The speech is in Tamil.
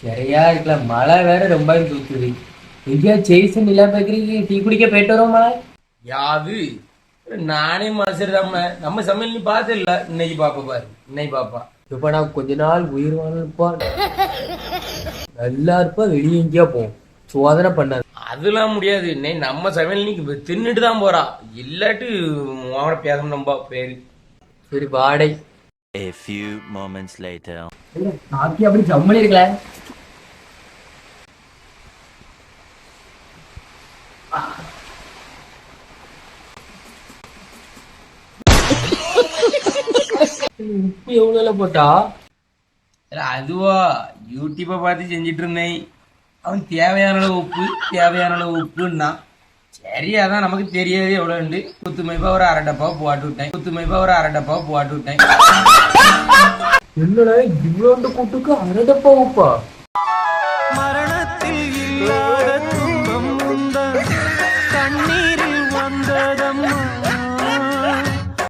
சரியா இருக்கலாம் மழை வேற ரொம்ப தூக்குது. எங்கேயா ஜெய்சன் நிலா பேக்கரிக்கு டீ குடிக்க போயிட்டு வரோம் யாது? நானே மனசரி நம்ம நம்ம சமையல் நீ பார்த்து இல்ல இன்னைக்கு பாப்பா பாரு. இன்னைக்கு பாப்பா. இப்ப நான் கொஞ்ச நாள் உயிர் வாழப்பா நல்லா இருப்பா. வெளியே எங்கேயா போவோம். சோதனை பண்ணாது. அதெல்லாம் முடியாது. இன்னைக்கு நம்ம சமையல் நீ தின்னுட்டு தான் போறா. இல்லாட்டி அவனை பேசணும் நம்ம பேரு. சரி வாடை. A few moments later. காக்கி அப்படி ஜம்மனி இருக்கல. உப்பு எவ்வளவு போட்டா? அதுவா யூடியூப்பை பார்த்து செஞ்சிட்டு இருந்தேன். அவன் தேவையான அளவு உப்பு தேவையான அளவு உப்புன்னா சரி அதான் நமக்கு தெரியாது. எவ்வளோண்டு குத்துமைப்பா ஒரு அரை டப்பா போட்டு விட்டேன். குத்துமைப்பா ஒரு அரை டப்பா போட்டு விட்டேன். என்னடா இவ்வளோண்டு கூட்டுக்கு அரடப்பா உப்பா? மரணத்தில் இல்லாத துன்பம் உந்த